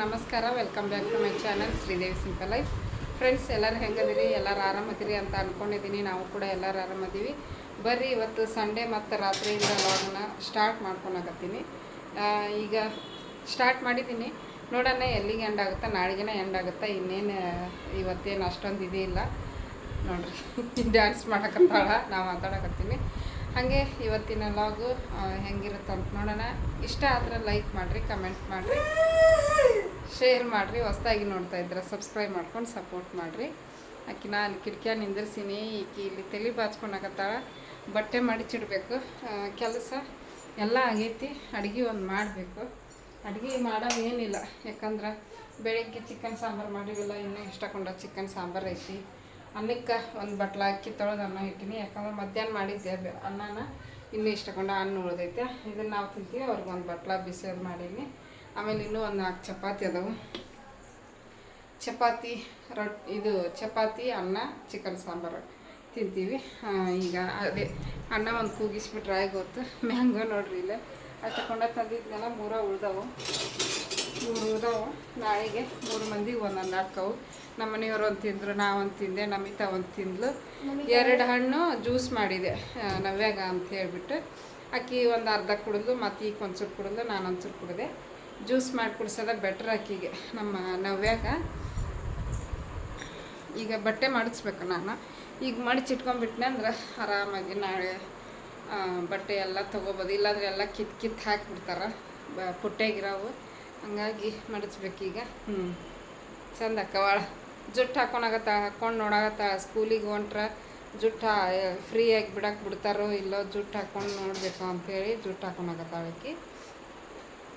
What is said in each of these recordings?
ನಮಸ್ಕಾರ welcome back to my channel Sridevi simple life friends ಎಲ್ಲರೂ ಹೆಂಗದಿರಿ ಎಲ್ಲರೂ ಆರಾಮದಿರಿ ಅಂತ ಅಂದ್ಕೊಂಡಿದ್ದೀನಿ ನಾವು ಕೂಡ ಎಲ್ಲರೂ ಆರಾಮದೀವಿ. ಬರ್ರಿ, ಇವತ್ತು ಸಂಡೇ ಮತ್ತು ರಾತ್ರಿಯಿಂದ ಲಾಗ್ನ ಸ್ಟಾರ್ಟ್ ಮಾಡ್ಕೊಳಕತ್ತೀನಿ. ಈಗ ಸ್ಟಾರ್ಟ್ ಮಾಡಿದ್ದೀನಿ. ನೋಡೋಣ ಎಲ್ಲಿಗೆ ಎಂಡ್ ಆಗುತ್ತಾ? ನಾಳೆಗೆನೇ ಎಂಡ್ ಆಗುತ್ತಾ. ಇನ್ನೇನು, ಇವತ್ತೇನು ಅಷ್ಟೊಂದು ಇದಿಲ್ಲ ನೋಡ್ರಿ. ಡ್ಯಾನ್ಸ್ ಮಾಡಕತ್ತಾಳ. ನಾವು ಮಾತಾಡಕತ್ತೀನಿ. ಹಾಗೆ ಇವತ್ತಿನ ಲಾಗು ಹೆಂಗಿರುತ್ತೆ ಅಂತ ನೋಡೋಣ. ಇಷ್ಟ ಆದರೆ ಲೈಕ್ ಮಾಡಿರಿ ಕಮೆಂಟ್ ಮಾಡಿರಿ. ಶೇರ್ ಮಾಡಿರಿ, ಹೊಸದಾಗಿ ನೋಡ್ತಾ ಇದ್ರೆ ಸಬ್ಸ್ಕ್ರೈಬ್ ಮಾಡ್ಕೊಂಡು ಸಪೋರ್ಟ್ ಮಾಡಿರಿ. ಆಕಿ, ನಾನು ಕಿಟಕಿಯ ನಿಂದಿರ್ಸೀನಿ, ಈಕೆ ಇಲ್ಲಿ ತಲೆ ಬಾಚ್ಕೊಂಡಾಗತ್ತಾಳ ಬಟ್ಟೆ ಮಡಿಚಿಡ್ಬೇಕು ಕೆಲಸ ಎಲ್ಲ ಆಗೈತಿ, ಅಡುಗೆ ಒಂದು ಮಾಡಬೇಕು. ಅಡುಗೆ ಮಾಡೋದೇನಿಲ್ಲ ಯಾಕಂದ್ರೆ ಬೆಳಗ್ಗೆ ಚಿಕನ್ ಸಾಂಬಾರು ಮಾಡಿವಿಲ್ಲ, ಇನ್ನೂ ಇಷ್ಟಕೊಂಡ ಚಿಕನ್ ಸಾಂಬಾರು ಐತಿ. ಅನ್ನಕ್ಕೆ ಒಂದು ಬಟ್ಲ ಅಕ್ಕಿ ತೊಳೆದು ಅನ್ನ ಇಟ್ಟಿನಿ. ಯಾಕಂದ್ರೆ ಮಧ್ಯಾಹ್ನ ಮಾಡಿದ್ದೆ ಅನ್ನನ. ಇನ್ನೂ ಇಷ್ಟಕೊಂಡು ಅನ್ನ ಉಳ್ದೈತೆ. ಇದನ್ನು ನಾವು ತಿಂತೀವಿ. ಅವ್ರಿಗೆ ಒಂದು ಬಟ್ಲ ಬಿಸಿದು ಮಾಡೀನಿ. ಆಮೇಲೆ ಇನ್ನೂ ಒಂದು ನಾಲ್ಕು ಚಪಾತಿ ಅದಾವು. ಚಪಾತಿ ರೊಟ್ಟಿ ಇದು ಚಪಾತಿ, ಅನ್ನ, ಚಿಕನ್ ಸಾಂಬಾರು ತಿಂತೀವಿ. ಈಗ ಅದೇ ಅನ್ನ ಒಂದು ಕೂಗಿಸ್ಬಿಟ್ರೆ ಗೊತ್ತು ಮ್ಯಾಂಗೋ ನೋಡ್ರಿ ಇಲ್ಲೇ. ಅಷ್ಟಕೊಂಡ ತಂದಿದ್ನೆಲ್ಲ, ಮೂರ ಉಳ್ದವು. ಮೂರು ಇದಾವೆ ನಾಳೆಗೆ ಮೂರು ಮಂದಿ ಒಂದೊಂದು ಹಾಕವು. ನಮ್ಮ ಮನೆಯವರು ಒಂದು ತಿಂದರು ನಾ ಒಂದು ತಿಂದೆ ನಮಿತಾ ಒಂದು ತಿಂದ್ಲು. ಎರಡು ಹಣ್ಣು ಜ್ಯೂಸ್ ಮಾಡಿದೆ ನವ್ಯಾಗ ಅಂತ ಹೇಳಿಬಿಟ್ಟು. ಅಕ್ಕಿ ಒಂದು ಅರ್ಧ ಕುಡಿದ್ಲು ಮತ್ತು ಈಗ ಒಂಚೂರು ಕುಡಿದ್ಲು ನಾನು ಒಂಚೂರು ಕುಡಿದೆ. ಜ್ಯೂಸ್ ಮಾಡಿ ಕುಡಿಸೋದ ಬೆಟ್ರ್ ಅಕ್ಕಿಗೆ ನಮ್ಮ ನವ್ಯಾಗ ಈಗ ಬಟ್ಟೆ ಮಾಡಿಸ್ಬೇಕು ನಾನು. ಈಗ ಮಡಚಿಟ್ಕೊಂಡ್ಬಿಟ್ನೆ ಅಂದ್ರೆ ಆರಾಮಾಗಿ ನಾಳೆ ಬಟ್ಟೆ ಎಲ್ಲ ತೊಗೋಬೋದು. ಇಲ್ಲಾಂದ್ರೆ ಎಲ್ಲ ಕಿತ್ತು ಕಿತ್ತು ಹಾಕಿಬಿಡ್ತಾರೆ. ಬ ಪುಟ್ಟೆಗಿರೋವು. ಹಂಗಾಗಿ ಮಡಚ್ಬೇಕೀಗ. ಹ್ಞೂ ಚಂದ ಅಕ್ಕವಾಳ ಜುಟ್ಟು ಹಾಕೊಳಗತ್ತ ಹಾಕ್ಕೊಂಡು ನೋಡಾಗತ್ತ ಸ್ಕೂಲಿಗೆ ಹೊಂಟ್ರ ಜುಟ್ಟು ಫ್ರೀಯಾಗಿ ಬಿಡಕ್ಕೆ ಬಿಡ್ತಾರೋ ಇಲ್ಲೋ ಜುಟ್ಟು ಹಾಕ್ಕೊಂಡು ನೋಡಬೇಕು ಅಂಥೇಳಿ ಜುಟ್ಟು ಹಾಕೊಳಕತ್ತಾಳಕಿ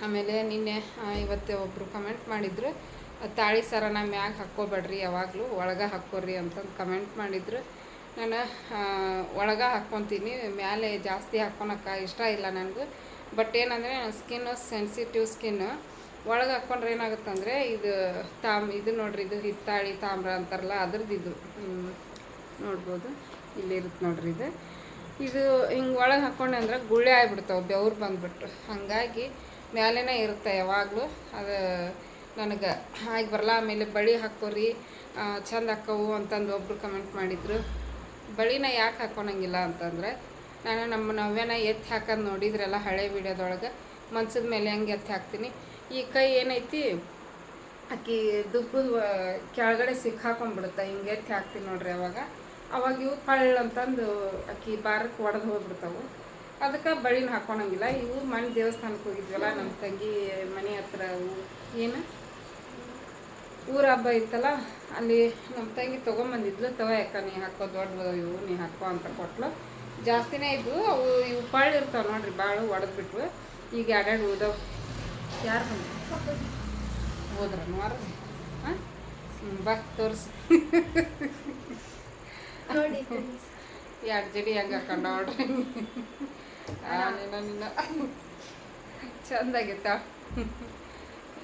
ಆಮೇಲೆ ನಿನ್ನೆ ಇವತ್ತೇ ಒಬ್ಬರು ಕಮೆಂಟ್ ಮಾಡಿದ್ರು ತಾಳಿ ಸರನ ಮ್ಯಾಗ ಹಾಕ್ಕೋಬೇಡ್ರಿ ಯಾವಾಗಲೂ ಒಳಗೆ ಹಾಕ್ಕೋರಿ ಅಂತಂದು ಕಮೆಂಟ್ ಮಾಡಿದ್ರು. ನಾನು ಒಳಗೆ ಹಾಕ್ಕೊತೀನಿ ಮೇಲೆ ಜಾಸ್ತಿ ಹಾಕ್ಕೊಳಕ್ಕೆ ಇಷ್ಟ ಇಲ್ಲ ನನಗೂ. ಬಟ್ ಏನಂದರೆ ಸ್ಕಿನ್ನು ಸೆನ್ಸಿಟಿವ್ ಸ್ಕಿನ್ ಒಳಗೆ ಹಾಕ್ಕೊಂಡ್ರೆ ಏನಾಗುತ್ತಂದರೆ ಇದು ತಾಮ್, ಇದು ನೋಡ್ರಿ, ಇದು ಹಿತ್ತಾಳಿ ತಾಮ್ರ ಅಂತಾರಲ್ಲ, ಅದ್ರದ್ದು ಇದು. ನೋಡ್ಬೋದು. ಇಲ್ಲಿರುತ್ತೆ ನೋಡ್ರಿ ಇದು. ಇದು ಹಿಂಗೆ ಒಳಗೆ ಹಾಕ್ಕೊಂಡೆ ಅಂದ್ರೆ ಗುಳ್ಳೆ ಆಗ್ಬಿಡ್ತಾವೆ, ಬೆವ್ರು ಬಂದ್ಬಿಟ್ಟು. ಹಾಗಾಗಿ ಮ್ಯಾಲೇನೇ ಇರುತ್ತೆ ಯಾವಾಗಲೂ. ಅದು ನನಗೆ ಆಗಿ ಬರಲ್ಲ ಆಮೇಲೆ ಬಳಿ ಹಾಕೋರಿ ಚಂದ ಹಾಕವು ಅಂತಂದು ಒಬ್ರು ಕಮೆಂಟ್ ಮಾಡಿದರು. ಬಳಿನ ಯಾಕೆ ಹಾಕ್ಕೊಳಂಗಿಲ್ಲ ಅಂತಂದರೆ, ನಾನು ನಮ್ಮ ನವ್ಯನ ಎತ್ತಿ ಹಾಕೋದು ನೋಡಿದ್ರಲ್ಲ ಹಳೆ ವಿಡಿಯೋದೊಳಗೆ ಮನ್ಸದ ಮೇಲೆ ಹಂಗೆ ಎತ್ತಿ ಹಾಕ್ತೀನಿ? ಈ ಕೈ ಏನೈತಿ? ಆಕಿ ದುಬ್ಬು ಕೆಳಗಡೆ ಸಿಕ್ಕಾಕೊಂಡ್ಬಿಡುತ್ತೆ. ಹಿಂಗೆ ಎತ್ತಿ ಹಾಕ್ತೀನಿ ನೋಡ್ರಿ ಅವಾಗ. ಅವಾಗ ಇವು ಪಳ್ಳ ಅಂತಂದು ಆಕಿ ಬಾರಕ್ಕೆ ಒಡೆದು ಹೋಗ್ಬಿಡ್ತಾವು. ಅದಕ್ಕೆ ಬಳಿನ ಹಾಕೊಳಂಗಿಲ್ಲ ಇವು ಮನೆ ದೇವಸ್ಥಾನಕ್ಕೆ ಹೋಗಿದ್ವಲ್ಲ ನಮ್ಮ ತಂಗಿ ಮನೆ ಹತ್ರ ಏನು? ಊರ ಹಬ್ಬ ಇತ್ತಲ್ಲ, ಅಲ್ಲಿ ನಮ್ಮ ತಂಗಿ ತೊಗೊಂಬಂದಿದ್ಲು ತವ ಯಾಕ ನೀ ಹಾಕೋ, ದೊಡ್ಡ ಇವು, ನೀ ಹಾಕೋ ಅಂತ ಕೊಟ್ಲು. ಜಾಸ್ತಿನೇ ಇದ್ವು. ಅವು, ಇವು ಪಳ್ಳ ಇರ್ತಾವೆ ನೋಡ್ರಿ ಭಾಳ ಒಡೆದ್ಬಿಟ್ವು ಈಗ ಎರಡೆರಡು ಉಳ್ದವು ಯಾರು ಬಂದ್ರು? ಹೋದ್ರ ಮಾರ. ಹಾಂ? ಬಾ ತೋರಿಸಿ. ಎರಡು ಜಡಿ ಹಂಗೆ ಹಾಕೊಂಡ ನೋಡ್ರಿ? ನಿನ್ನ ನಿನ್ನ ಚಂದಾಗಿತ್ತ.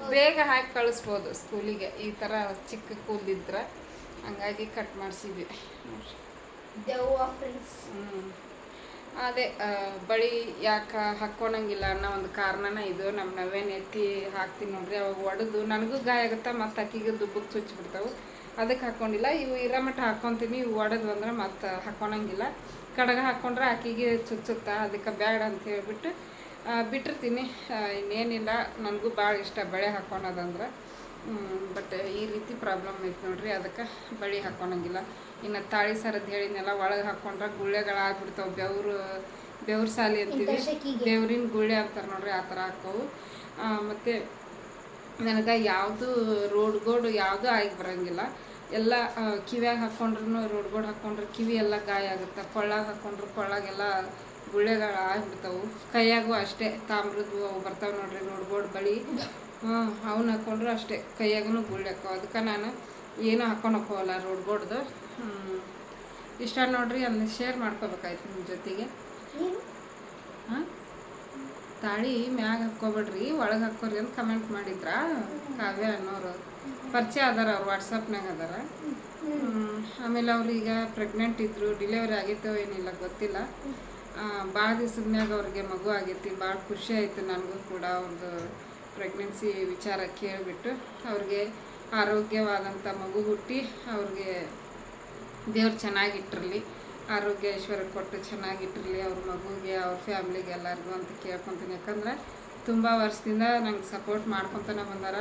ಬೇಗ ಹಾಕಿ ಕಳಿಸ್ಬೋದು ಸ್ಕೂಲಿಗೆ. ಈ ಥರ ಚಿಕ್ಕ ಕೂಲಿದ್ರೆ ಹಂಗಾಗಿ ಕಟ್ ಮಾಡಿಸಿದ್ವಿ. ಹ್ಞೂ. ಅದೇ ಬಳಿ ಯಾಕೆ ಹಾಕ್ಕೊಳಂಗಿಲ್ಲ ಅನ್ನೋ ಒಂದು ಕಾರಣನ ಇದು. ನಮ್ಮ ನವೇನು ಎತ್ತಿ ಹಾಕ್ತೀನಿ ನೋಡ್ರಿ, ಅವಾಗ ಒಡೆದು. ನನಗೂ ಗಾಯ ಆಗುತ್ತೆ, ಮತ್ತು ಅಕ್ಕಿಗೆ ದುಬ್ಬಕ್ಕೆ ಚುಚ್ಚಿಬಿಡ್ತಾವೆ ಅದಕ್ಕೆ ಹಾಕ್ಕೊಂಡಿಲ್ಲ. ಇವು ಇರೋ ಮಟ್ಟ ಹಾಕ್ಕೊತೀನಿ. ಇವು ಒಡೆದು ಅಂದ್ರೆ ಮತ್ತೆ ಹಾಕ್ಕೊಳಂಗಿಲ್ಲ ಕಡಗ ಹಾಕ್ಕೊಂಡ್ರೆ ಅಕ್ಕಿಗೆ ಚುಚ್ಚುತ್ತಾ. ಅದಕ್ಕೆ ಬೇಡ ಅಂತ ಹೇಳ್ಬಿಟ್ಟು ಬಿಟ್ಟಿರ್ತೀನಿ. ಇನ್ನೇನಿಲ್ಲ. ನನಗೂ ಭಾಳ ಇಷ್ಟ ಬಳೆ ಹಾಕ್ಕೊಳೋದಂದ್ರೆ ಬಟ್ ಈ ರೀತಿ ಪ್ರಾಬ್ಲಮ್ ಐತೆ ನೋಡ್ರಿ. ಅದಕ್ಕೆ ಬಳಿ ಹಾಕ್ಕೊಳಂಗಿಲ್ಲ ಇನ್ನು ತಾಳಿ ಸರದ್ದು ಹೇಳಿದ್ನೆಲ್ಲ ಒಳಗೆ ಹಾಕ್ಕೊಂಡ್ರೆ ಗುಳ್ಳೆಗಳಾಗ್ಬಿಡ್ತಾವೆ. ಬೆವರು ಬೆವ್ರ ಸಾಲಿ ಅಂತೀವಿ. ಬೆವ್ರಿನ ಗುಳ್ಳೆ ಅಂತಾರೆ ನೋಡ್ರಿ ಆ ಥರ ಹಾಕವು. ಮತ್ತು ನನಗೆ ಯಾವುದು ರೋಡ್ ಗೋಡ್ ಯಾವುದೂ ಆಗಿ ಬರೋಂಗಿಲ್ಲ. ಎಲ್ಲ ಕಿವ್ಯಾಗ ಹಾಕ್ಕೊಂಡ್ರು ರೋಡ್ ಗೋಡ್ ಹಾಕ್ಕೊಂಡ್ರೆ ಕಿವಿ ಎಲ್ಲ ಗಾಯ ಆಗುತ್ತೆ. ಕೊಳ್ಳಾಗ ಹಾಕ್ಕೊಂಡ್ರೆ ಕೊಳ್ಳಾಗೆಲ್ಲ ಗುಳ್ಳೆಗಳು ಆಗ್ಬಿಡ್ತಾವು ಕೈಯಾಗೂ ಅಷ್ಟೇ ತಾಮ್ರದ್ದು ಅವು ಬರ್ತಾವೆ ನೋಡ್ರಿ ರೋಡ್ ಗೋಡ್ ಬಳಿ. ಹ್ಞೂ ಅವನ್ನ ಹಾಕ್ಕೊಂಡ್ರು ಅಷ್ಟೇ ಕೈಯಾಗೂ ಗುಳ್ಳೆ ಹಾಕೋ ಅದಕ್ಕೆ ನಾನು ಏನೂ ಹಾಕ್ಕೊಂಡು ಹೋಗಲ್ಲ ರೋಡ್ ಗೋಡ್ದು. ಇಷ್ಟ ನೋಡ್ರಿ ಅದನ್ನ ಶೇರ್ ಮಾಡ್ಕೋಬೇಕಾಯ್ತು ನಿಮ್ಮ ಜೊತೆಗೆ? ಹಾಂ? ತಾಳಿ ಮ್ಯಾಗ ಹಾಕ್ಕೊಬೇಡ್ರಿ ಒಳಗೆ ಹಾಕೋರಿ ಅಂತ ಕಮೆಂಟ್ ಮಾಡಿದ್ರ? ಕಾವ್ಯ ಅನ್ನೋರು. ಪರಿಚಯ ಅದಾರ ಅವ್ರು ವಾಟ್ಸಪ್ನಾಗ ಅದಾರ. ಆಮೇಲೆ ಅವ್ರು ಈಗ ಪ್ರೆಗ್ನೆಂಟ್ ಇದ್ರು ಡಿಲೆವರಿ ಆಗಿತ್ತೋ ಏನಿಲ್ಲ ಗೊತ್ತಿಲ್ಲ. ಭಾಳ ದಿವ್ಸದ ಮ್ಯಾಗ ಅವ್ರಿಗೆ ಮಗು ಆಗೈತಿ ಭಾಳ ಖುಷಿ ಆಯ್ತು ನನಗೂ ಕೂಡ ಅವ್ರದ್ದು ಪ್ರೆಗ್ನೆನ್ಸಿ ವಿಚಾರ ಕೇಳಿಬಿಟ್ಟು ಅವ್ರಿಗೆ ಆರೋಗ್ಯವಾದಂಥ ಮಗು ಹುಟ್ಟಿ ಅವ್ರಿಗೆ ದೇವ್ರು ಚೆನ್ನಾಗಿಟ್ಟಿರಲಿ, ಆರೋಗ್ಯ ಐಶ್ವರ್ಯ ಕೊಟ್ಟು ಚೆನ್ನಾಗಿಟ್ಟಿರಲಿ ಅವ್ರ ಮಗುಗೆ, ಅವ್ರ ಫ್ಯಾಮ್ಲಿಗೆ ಎಲ್ಲರಿಗೂ ಅಂತ ಕೇಳ್ಕೊತೀನಿ. ಯಾಕಂದ್ರೆ ತುಂಬ ವರ್ಷದಿಂದ ನಂಗೆ ಸಪೋರ್ಟ್ ಮಾಡ್ಕೊತಾನೆ ಬಂದಾರ.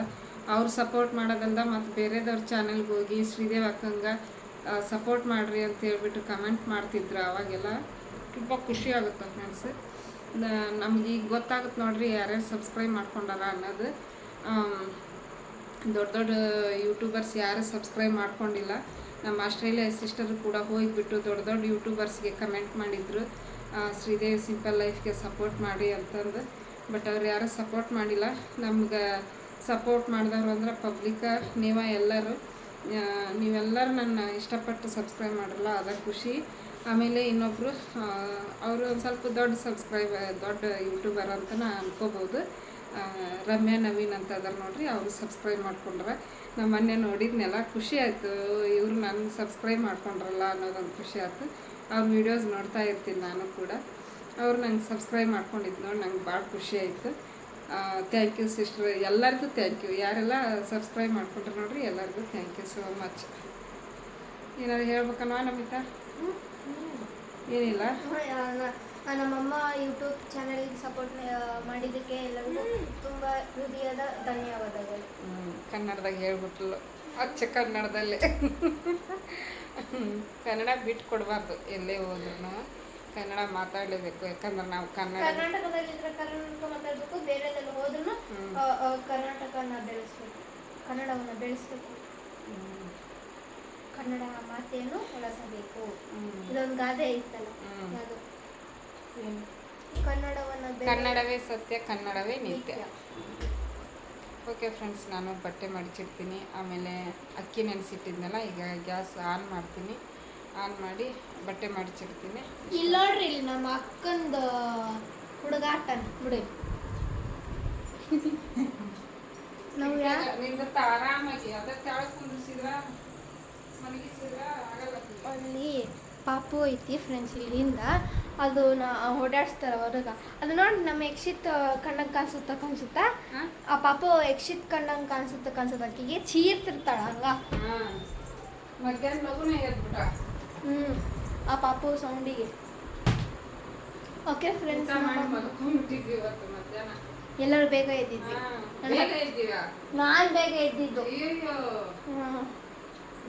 ಅವ್ರು ಸಪೋರ್ಟ್ ಮಾಡೋದಲ್ದ ಮತ್ತು ಬೇರೆದವ್ರ ಚಾನಲ್ಗೆ ಹೋಗಿ ಶ್ರೀದೇವ್ ಅಕ್ಕಂಗೆ ಸಪೋರ್ಟ್ ಮಾಡಿರಿ ಅಂತ ಹೇಳ್ಬಿಟ್ಟು ಕಮೆಂಟ್ ಮಾಡ್ತಿದ್ರು ಅವಾಗೆಲ್ಲ. ತುಂಬ ಖುಷಿ ಆಗುತ್ತೆ ಫ್ರೆಂಡ್ಸ್ ನಮ್ಗೆ ಈಗ ಗೊತ್ತಾಗುತ್ತೆ ನೋಡ್ರಿ ಯಾರ್ಯಾರು ಸಬ್ಸ್ಕ್ರೈಬ್ ಮಾಡ್ಕೊಂಡಾರ ಅನ್ನೋದು. ದೊಡ್ಡ ದೊಡ್ಡ ಯೂಟ್ಯೂಬರ್ಸ್ ಯಾರು ಸಬ್ಸ್ಕ್ರೈಬ್ ಮಾಡ್ಕೊಂಡಿಲ್ಲ. ನಮ್ಮ ಆಸ್ಟ್ರೇಲಿಯಾ ಸಿಸ್ಟರ್ ಕೂಡ ಹೋಗಿಬಿಟ್ಟು ದೊಡ್ಡ ದೊಡ್ಡ ಯೂಟ್ಯೂಬರ್ಸ್ಗೆ ಕಮೆಂಟ್ ಮಾಡಿದ್ರು. ಶ್ರೀದೇವಿ ಸಿಂಪಲ್ ಲೈಫ್ಗೆ ಸಪೋರ್ಟ್ ಮಾಡಿ ಅಂತಂದು. ಬಟ್ ಅವ್ರು ಯಾರೂ ಸಪೋರ್ಟ್ ಮಾಡಿಲ್ಲ. ನಮ್ಗೆ ಸಪೋರ್ಟ್ ಮಾಡಿದವರು ಅಂದ್ರೆ ಪಬ್ಲಿಕ್ಕ ನೀವ ಎಲ್ಲರೂ ನೀವೆಲ್ಲರೂ ನನ್ನ ಇಷ್ಟಪಟ್ಟು ಸಬ್ಸ್ಕ್ರೈಬ್ ಮಾಡಲ್ಲ ಅದ ಖುಷಿ. ಆಮೇಲೆ ಇನ್ನೊಬ್ಬರು ಅವರು ಒಂದು ಸ್ವಲ್ಪ ದೊಡ್ಡ ಸಬ್ಸ್ಕ್ರೈಬ್, ದೊಡ್ಡ ಯೂಟ್ಯೂಬರ್ ಅಂತ ನಾ ಅನ್ಕೋಬೋದು. ರಮ್ಯಾ ನವೀನ್ ಅಂತ ಅದಾರ ನೋಡ್ರಿ, ಅವರು ಸಬ್ಸ್ಕ್ರೈಬ್ ಮಾಡ್ಕೊಂಡ್ರೆ. ನಮ್ಮ ಮೊನ್ನೆ ನೋಡಿದ್ನೆಲ್ಲ ಖುಷಿ ಆಯಿತು. ಇವರು ನನ್ನ ಸಬ್ಸ್ಕ್ರೈಬ್ ಮಾಡ್ಕೊಂಡ್ರಲ್ಲ ಅನ್ನೋದೊಂದು ಖುಷಿ ಆಯ್ತು. ಅವ್ರ ವೀಡಿಯೋಸ್ ನೋಡ್ತಾ ಇರ್ತೀನಿ ನಾನು ಕೂಡ. ಅವ್ರು ನಂಗೆ ಸಬ್ಸ್ಕ್ರೈಬ್ ಮಾಡ್ಕೊಂಡಿದ್ದು ನೋಡಿ, ನಂಗೆ ಭಾಳ ಖುಷಿ ಆಯಿತು. ಥ್ಯಾಂಕ್ ಯು ಸಿಸ್ಟರ್ ಎಲ್ಲರಿಗೂ ಥ್ಯಾಂಕ್ ಯು ಯಾರೆಲ್ಲ ಸಬ್ಸ್ಕ್ರೈಬ್ ಮಾಡ್ಕೊಂಡ್ರೆ ನೋಡಿರಿ, ಎಲ್ಲರಿಗೂ ಥ್ಯಾಂಕ್ ಯು ಸೋ ಮಚ್ ಏನಾದ್ರು ಹೇಳ್ಬೇಕಲ್ವಾ ನಮಿತಾ? ಏನಿಲ್ಲ? ನಮ್ಮಮ್ಮ ಯೂಟ್ಯೂಬ್ ಚಾನಲ್ಗೆ ಸಪೋರ್ಟ್ ಮಾಡಿದ್ದಕ್ಕೆ ಎಲ್ಲರಿಗೂ ತುಂಬ ಹೃದಯದ ಧನ್ಯವಾದಗಳು. ಕನ್ನಡದಾಗ ಹೇಳ್ಬಿಟ್ಲು. ಅಚ್ಚ ಕನ್ನಡದಲ್ಲೇ. ಕನ್ನಡ ಬಿಟ್ಟು ಕೊಡಬಾರ್ದು ಎಲ್ಲೇ ಹೋದ್ರೂ ಕನ್ನಡ ಮಾತಾಡಲೇಬೇಕು ಯಾಕಂದ್ರೆ ನಾವು ಕನ್ನಡ ಕರ್ನಾಟಕದಲ್ಲಿದ್ರೆ ಕರ್ನಾಟಕ ಮಾತಾಡಬೇಕು ಬೇರೆದಲ್ಲಿ ಹೋದ್ರೂ. ಕರ್ನಾಟಕನ ಬೆಳೆಸ್ಬೇಕು ಕನ್ನಡವನ್ನು ಬೆಳೆಸ್ಬೇಕು. ಕನ್ನಡ ಮಾತೆಯನ್ನು ಬಳಸಬೇಕು. ಇದೊಂದು ಗಾದೆ ಇತ್ತಲ್ಲ. ಅದು? ಕನ್ನಡವನ್ನು ಕನ್ನಡವೇ ಸತ್ಯ ಕನ್ನಡವೇ ನಿತ್ಯ. ಓಕೆ ಫ್ರೆಂಡ್ಸ್ ನಾನು ಬಟ್ಟೆ ಮಡಿಚಿಡ್ತೀನಿ. ಆಮೇಲೆ ಅಕ್ಕಿ ನೆನೆಸಿಟ್ಟಿದ್ನಲ್ಲ ಈಗ ಗ್ಯಾಸ್ ಆನ್ ಮಾಡ್ತೀನಿ. ಆನ್ ಮಾಡಿ ಬಟ್ಟೆ ಮಡಿಚಿಡ್ತೀನಿ. ಇಲ್ಲ ನೋಡ್ರಿ ಇಲ್ಲಿ ನಮ್ಮ ಅಕ್ಕಂದ ಹುಡುಗಾಟ ಬಿಡಿ. ನಿಂದ ಆರಾಮಾಗಿ ಅದ ಕೆಳಗೆ ಕುಂದಿಸಿದ್ರ ಮಲಗಿಸಿದ್ರ ಆಗಲ್ಲ. ಅಲ್ಲಿ ಪಾಪು ಐತಿ ಫ್ರೆಂಡ್ಸ್ ಇಲ್ಲಿಂದ ಅದು ನಾ ಓಡಾಡಿಸ್ತಾರ ಹೊರಗ ಅದು ನೋಡಿ ನಮ್ಮ ಯಕ್ಷಿತ್ ಕಣ್ಣಂಗೆ ಕಾಣಿಸುತ್ತ ಕಾಣಿಸುತ್ತಾ? ಆ ಪಾಪು ಯಕ್ಷಿತ್ ಕಣ್ಣಂಗೆ ಕಾಣಿಸುತ್ತ ಕಾಣಿಸುತ್ತ. ಆಕಿಗೆ ಚೀರ್ತಿರ್ತಾಳ ಹಂಗ. ಹ್ಞೂ ಆ ಪಾಪು ಸೌಂಡಿಗೆ. ಓಕೆ ಫ್ರೆಂಡ್ಸ್ ಎಲ್ಲರೂ ಬೇಗ ಎದ್ದಿದ್ವಿ. ನಾನು ಬೇಗ ಎದ್ದಿದ್ದು.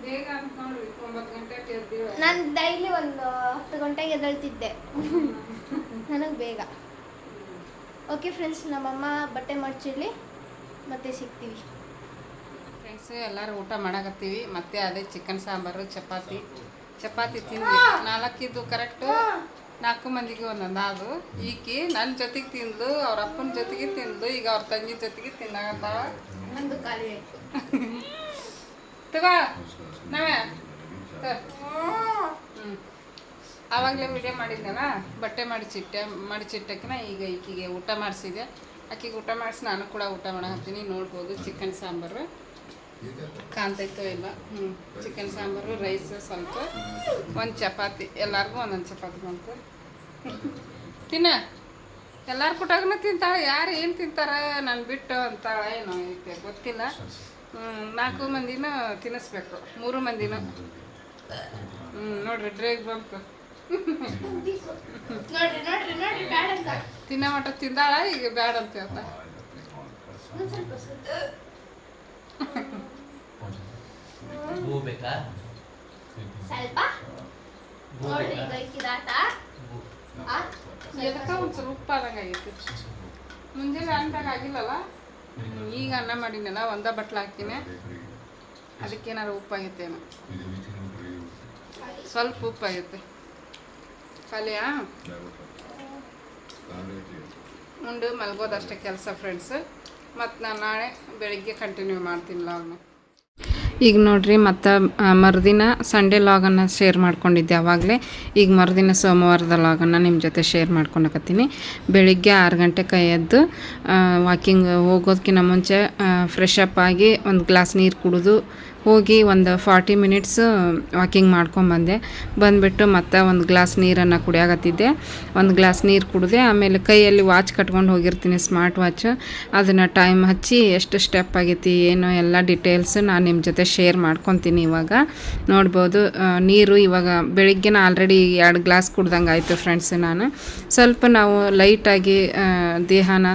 ಬೇಗ ಅನ್ಕೊಂಡ್ವಿ ಒಂಬತ್ತು ಗಂಟೆಗೆ ಎದ್ದೀವ ನಾನು ಡೈಲಿ ಒಂದು ಹತ್ತು ಗಂಟೆಗೆ ಎದ್ದೇಳ್ತಿದ್ದೆ. ನನಗೆ ಬೇಗ. ಓಕೆ ಫ್ರೆಂಡ್ಸ್ ನಮ್ಮಮ್ಮ ಬಟ್ಟೆ ಮಡ್ಚಿರ್ಲಿ ಮತ್ತೆ ಸಿಗ್ತೀವಿ. ಫ್ರೆಂಡ್ಸ್ ಎಲ್ಲರೂ ಊಟ ಮಾಡಕತ್ತೀವಿ ಮತ್ತೆ ಅದೇ ಚಿಕನ್ ಸಾಂಬಾರು ಚಪಾತಿ. ಚಪಾತಿ ತಿಂದ್ವಿ. ನಾಲ್ಕಿದ್ದು ಕರೆಕ್ಟು ನಾಲ್ಕು ಮಂದಿಗೆ ಒಂದೊಂದು ಅದು ಈಕಿ ನನ್ನ ಜೊತೆಗೆ ತಿಂದ್ಲು ಅವ್ರ ಅಪ್ಪನ ಜೊತೆಗೆ ತಿಂದ್ಲು ಈಗ ಅವ್ರ ತಂಗಿ ಜೊತೆಗೆ ತಿನ್ನಾಗತ್ತಾವ ನಂದು ಖಾಲಿ ಆಯ್ತು. ತಗೋ. ನಾವೇ. ಹ್ಞೂ ಆವಾಗಲೇ ವಿಡಿಯೋ ಮಾಡಿದ್ನಲ್ಲ ಬಟ್ಟೆ ಮಾಡಿಸಿಟ್ಟೆ ಮಾಡಿಸಿಟ್ಟಕ್ಕಿನ ಈಗ ಈಕಿಗೆ ಊಟ ಮಾಡಿಸಿದೆ. ಆಕಿಗೆ ಊಟ ಮಾಡಿಸಿ ನಾನು ಕೂಡ ಊಟ ಮಾಡಕತ್ತೀನಿ. ನೋಡ್ಬೋದು ಚಿಕನ್ ಸಾಂಬಾರು. ಕಾಂತೈತೋ ಇಲ್ಲ ಹ್ಞೂ ಚಿಕನ್ ಸಾಂಬಾರು ರೈಸ್ ಸ್ವಲ್ಪ ಒಂದು ಚಪಾತಿ. ಎಲ್ಲರಿಗೂ ಒಂದೊಂದು ಚಪಾತಿ ಬಂತು ತಿನ್ನ. ಎಲ್ಲರ ಕುಟಾಗನು ತಿಂತಾಳೆ. ಯಾರು ಏನು ತಿಂತಾರ? ನಾನು ಬಿಟ್ಟು ಅಂತಾಳೆ ಏನೋ ಗೊತ್ತಿಲ್ಲ. ನಾಲ್ಕು ಮಂದಿನ ತಿನ್ನಿಸ್ಬೇಕು. ಮೂರು ಮಂದಿನ. ಹ್ಞೂ ನೋಡ್ರಿ ಡ್ರೇಗ್ ಬಂತು ತಿನ್ನ ನೋಡ್ರಿ ನೋಡ್ರಿ ಬ್ಯಾಡ ಅಂತ. ತಿನ್ನೋ ಮಟ್ಟ ತಿಂದಾಳ ಈಗ ಬ್ಯಾಡ ಅಂತ ಹೇಳ್ತಾ ಸ್ವಲ್ಪ ನೋಡ್ರಿ ಈಗ ಆ? ಎದಕ್ಕ ಸ್ವಲ್ಪ ಉಪ್ಪಾದಂಗೆ ಆಗೈತಿ ಮುಂಜಾನೆ ಅಂದಾಗ ಆಗಿಲ್ಲಲ್ಲ? ಈಗ ಅನ್ನ ಮಾಡಿನಲ್ಲ ಒಂದ ಬಟ್ಲು ಹಾಕಿನೆ ಉಪ್ಪು ಉಪ್ಪಾಗೈತೇನೋ ಸ್ವಲ್ಪ ಉಪ್ಪು ಉಪ್ಪಾಗೈತೆ ಖಾಲಿಯಾ ಉಂಡು ಮಲ್ಗೋದಷ್ಟೇ ಕೆಲಸ ಫ್ರೆಂಡ್ಸ್ ಮತ್ತು ನಾನು ನಾಳೆ ಬೆಳಿಗ್ಗೆ ಕಂಟಿನ್ಯೂ ಮಾಡ್ತೀನಿ ಲಾಗ್ನ ಈಗ ನೋಡ್ರಿ ಮತ್ತು ಮರುದಿನ ಸಂಡೇ ಲಾಗನ್ನು ಶೇರ್ ಮಾಡ್ಕೊಂಡಿದ್ದೆ ಆವಾಗಲೇ ಈಗ ಮರುದಿನ ಸೋಮವಾರದ ಲಾಗನ್ನು ನಿಮ್ಮ ಜೊತೆ ಶೇರ್ ಮಾಡ್ಕೊಳಕತ್ತೀನಿ ಬೆಳಿಗ್ಗೆ ಆರು ಗಂಟೆಗೆ ಎದ್ದು ವಾಕಿಂಗ್ ಹೋಗೋದಕ್ಕಿಂತ ಮುಂಚೆ ಫ್ರೆಶ್ ಅಪ್ ಆಗಿ ಒಂದು ಗ್ಲಾಸ್ ನೀರು ಕುಡಿದು ಹೋಗಿ ಒಂದು ಫಾರ್ಟಿ ಮಿನಿಟ್ಸ್ ವಾಕಿಂಗ್ ಮಾಡ್ಕೊಂಬಂದೆ ಬಂದುಬಿಟ್ಟು ಮತ್ತೆ ಒಂದು ಗ್ಲಾಸ್ ನೀರನ್ನು ಕುಡಿಯಾಗತ್ತಿದ್ದೆ ಒಂದು ಗ್ಲಾಸ್ ನೀರು ಕುಡಿದೆ, ಆಮೇಲೆ ಕೈಯಲ್ಲಿ ವಾಚ್ ಕಟ್ಕೊಂಡು ಹೋಗಿರ್ತೀನಿ ಸ್ಮಾರ್ಟ್ ವಾಚ್. ಅದನ್ನು ಟೈಮ್ ಹಚ್ಚಿ ಎಷ್ಟು ಸ್ಟೆಪ್ ಆಗೈತಿ, ಏನು ಎಲ್ಲ ಡಿಟೇಲ್ಸ್ ನಾನು ನಿಮ್ಮ ಜೊತೆ ಶೇರ್ ಮಾಡ್ಕೊತೀನಿ ಇವಾಗ. ನೋಡ್ಬೋದು ನೀರು ಇವಾಗ ಬೆಳಿಗ್ಗೆನ ಆಲ್ರೆಡಿ ಎರಡು ಗ್ಲಾಸ್ ಕುಡ್ದಂಗೆ ಆಯಿತು ಫ್ರೆಂಡ್ಸ್ ನಾನು. ಸ್ವಲ್ಪ ನಾವು ಲೈಟಾಗಿ ದೇಹನ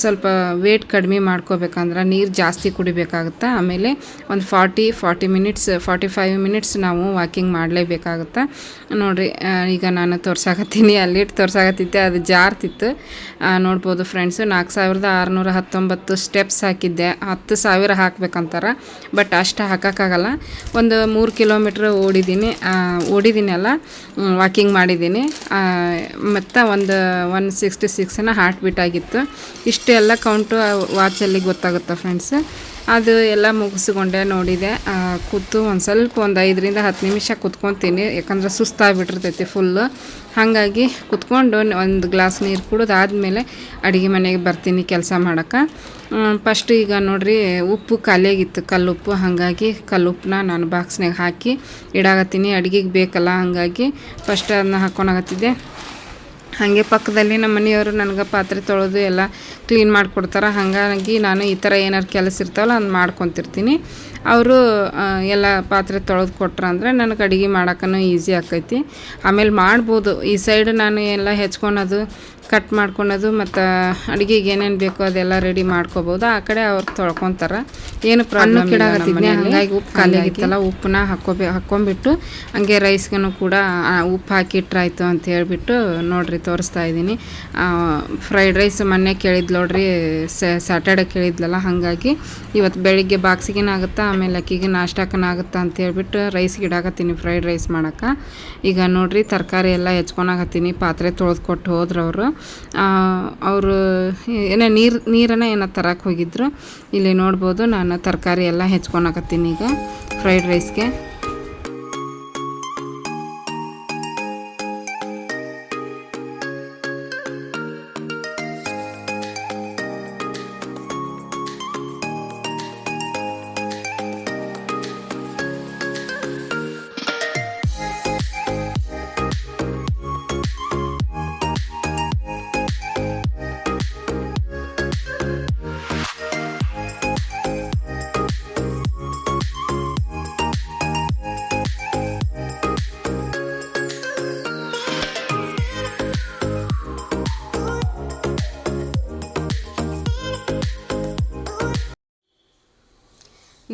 ಸ್ವಲ್ಪ ವೇಟ್ ಕಡಿಮೆ ಮಾಡ್ಕೋಬೇಕಂದ್ರೆ ನೀರು ಜಾಸ್ತಿ ಕುಡಿಬೇಕಾಗುತ್ತೆ? ಆಮೇಲೆ ಒಂದು forty forty minutes forty five minutes ನಾವು ವಾಕಿಂಗ್ ಮಾಡಲೇಬೇಕಾಗುತ್ತೆ? ನೋಡಿರಿ ಈಗ ನಾನು ತೋರ್ಸಾಕತ್ತೀನಿ, ಅಲ್ಲಿಟ್ಟು ತೋರ್ಸಾಕತ್ತಿದ್ದೆ, ಅದು ಜಾರ್ತಿತ್ತು. ನೋಡ್ಬೋದು ಫ್ರೆಂಡ್ಸು ನಾಲ್ಕು ಸಾವಿರದ ಆರುನೂರ ಹತ್ತೊಂಬತ್ತು ಸ್ಟೆಪ್ಸ್ ಹಾಕಿದ್ದೆ. ಹತ್ತು ಸಾವಿರ ಹಾಕ್ಬೇಕಂತಾರೆ ಬಟ್ ಅಷ್ಟು ಹಾಕೋಕ್ಕಾಗಲ್ಲ. ಒಂದು ಮೂರು ಕಿಲೋಮೀಟ್ರ್ ಓಡಿದ್ದೀನಿ ಓಡಿದ್ದೀನಲ್ಲ ವಾಕಿಂಗ್ ಮಾಡಿದ್ದೀನಿ. ಮತ್ತು ಒಂದು ಒನ್ ಸಿಕ್ಸ್ಟಿ ಸಿಕ್ಸನ ಹಾರ್ಟ್ ಬೀಟ್ ಆಗಿತ್ತು. ಇಷ್ಟೆಲ್ಲ ಕೌಂಟು ವಾಚಲ್ಲಿ ಗೊತ್ತಾಗುತ್ತೆ ಫ್ರೆಂಡ್ಸ್ ಅದು ಎಲ್ಲ ಮುಗಿಸ್ಕೊಂಡೆ ನೋಡಿದೆ. ಕೂತು ಒಂದು ಸ್ವಲ್ಪ ಒಂದು ಐದರಿಂದ ಹತ್ತು ನಿಮಿಷ ಕುತ್ಕೊತೀನಿ, ಯಾಕಂದ್ರೆ ಸುಸ್ತಾಗ್ಬಿಟ್ಟಿರ್ತೈತಿ ಫುಲ್ಲು ಹಾಗಾಗಿ ಕುತ್ಕೊಂಡು ಒಂದು ಗ್ಲಾಸ್ ನೀರು ಕುಡಿದಾದ್ಮೇಲೆ ಅಡುಗೆ ಮನೆಗೆ ಬರ್ತೀನಿ ಕೆಲಸ ಮಾಡೋಕ್ಕೆ ಫಸ್ಟ್ ಈಗ ನೋಡಿರಿ, ಉಪ್ಪು ಖಾಲಿಯಾಗಿತ್ತು, ಕಲ್ಲುಪ್ಪು. ಹಾಗಾಗಿ ಕಲ್ಲುಪ್ಪನ್ನ ನಾನು ಬಾಕ್ಸ್ನಾಗ ಹಾಕಿ ಇಡಾಗತ್ತೀನಿ ಅಡುಗೆಗೆ ಬೇಕಲ್ಲ, ಹಾಗಾಗಿ ಫಸ್ಟ್ ಅದನ್ನ ಹಾಕ್ಕೊಳಕತ್ತಿದ್ದೆ ಹಾಗೆ ಪಕ್ಕದಲ್ಲಿ ನಮ್ಮ ಮನೆಯವರು ನನಗೆ ಪಾತ್ರೆ ತೊಳೆದು ಎಲ್ಲ ಕ್ಲೀನ್ ಮಾಡಿಕೊಡ್ತಾರೆ. ಹಾಗಾಗಿ ನಾನು ಈ ಥರ ಏನಾರು ಕೆಲಸ ಇರ್ತಾವಲ್ಲ ಅದು ಮಾಡ್ಕೊತಿರ್ತೀನಿ. ಅವರು ಎಲ್ಲ ಪಾತ್ರೆ ತೊಳೆದು ಕೊಟ್ರೆ ಅಂದರೆ ನನಗೆ ಅಡುಗೆ ಮಾಡೋಕ್ಕೂ ಈಸಿ ಆಕೈತಿ. ಆಮೇಲೆ ಮಾಡ್ಬೋದು. ಈ ಸೈಡ್ ನಾನು ಎಲ್ಲ ಹೆಚ್ಕೊಳೋದು ಕಟ್ ಮಾಡ್ಕೊಳೋದು ಮತ್ತು ಅಡುಗೆಗೆ ಏನೇನು ಬೇಕೋ ಅದೆಲ್ಲ ರೆಡಿ ಮಾಡ್ಕೋಬೋದು. ಆ ಕಡೆ ಅವ್ರು ತೊಳ್ಕೊತಾರೆ. ಏನು ಪ್ರಾಬ್ಲಮ್ ಇಡಾಕತ್ತಿದ್ನಿ ಹಾಗಾಗಿ ಉಪ್ಪು ಖಾಲಿ ಆಗಿತ್ತಲ್ಲ ಉಪ್ಪನ್ನ ಹಾಕ್ಕೋಬೇ ಹಾಕ್ಕೊಂಬಿಟ್ಟು ಹಂಗೆ ರೈಸ್ಗೂ ಕೂಡ ಉಪ್ಪು ಹಾಕಿಟ್ರಾಯ್ತು ಅಂತ ಹೇಳಿಬಿಟ್ಟು ನೋಡಿರಿ ತೋರಿಸ್ತಾ ಇದ್ದೀನಿ. ಫ್ರೈಡ್ ರೈಸ್ ಮೊನ್ನೆ ಕೇಳಿದ್ಲು ನೋಡ್ರಿ ಸ್ಯಾಟರ್ಡೆ ಕೇಳಿದ್ಲಲ್ಲ ಹಾಗಾಗಿ ಇವತ್ತು ಬೆಳಿಗ್ಗೆ ಬಾಕ್ಸಿಗೇನು ಆಗುತ್ತಾ ಆಮೇಲೆ ಅಕ್ಕಿಗೆ ನಾಷ್ಟಕ್ಕನ ಆಗುತ್ತಾ ಅಂತ ಹೇಳ್ಬಿಟ್ಟು ರೈಸ್ ಇಡಾಕತ್ತೀನಿ ಫ್ರೈಡ್ ರೈಸ್ ಮಾಡೋಕೆ ಈಗ ನೋಡ್ರಿ ತರಕಾರಿ ಎಲ್ಲ ಹೆಚ್ಕೊಳಕತ್ತೀನಿ ಪಾತ್ರೆ ತೊಳೆದು ಕೊಟ್ಟು ಹೋದ್ರು ಅವರು ಏನ ನೀರು, ನೀರನ್ನು ಏನೋ ತರಕ್ಕೆ ಹೋಗಿದ್ರು. ಇಲ್ಲಿ ನೋಡ್ಬೋದು ನಾನು ತರಕಾರಿ ಎಲ್ಲ ಹೆಚ್ಕೊಳಕತ್ತೀನಿ ಈಗ ಫ್ರೈಡ್ ರೈಸ್ಗೆ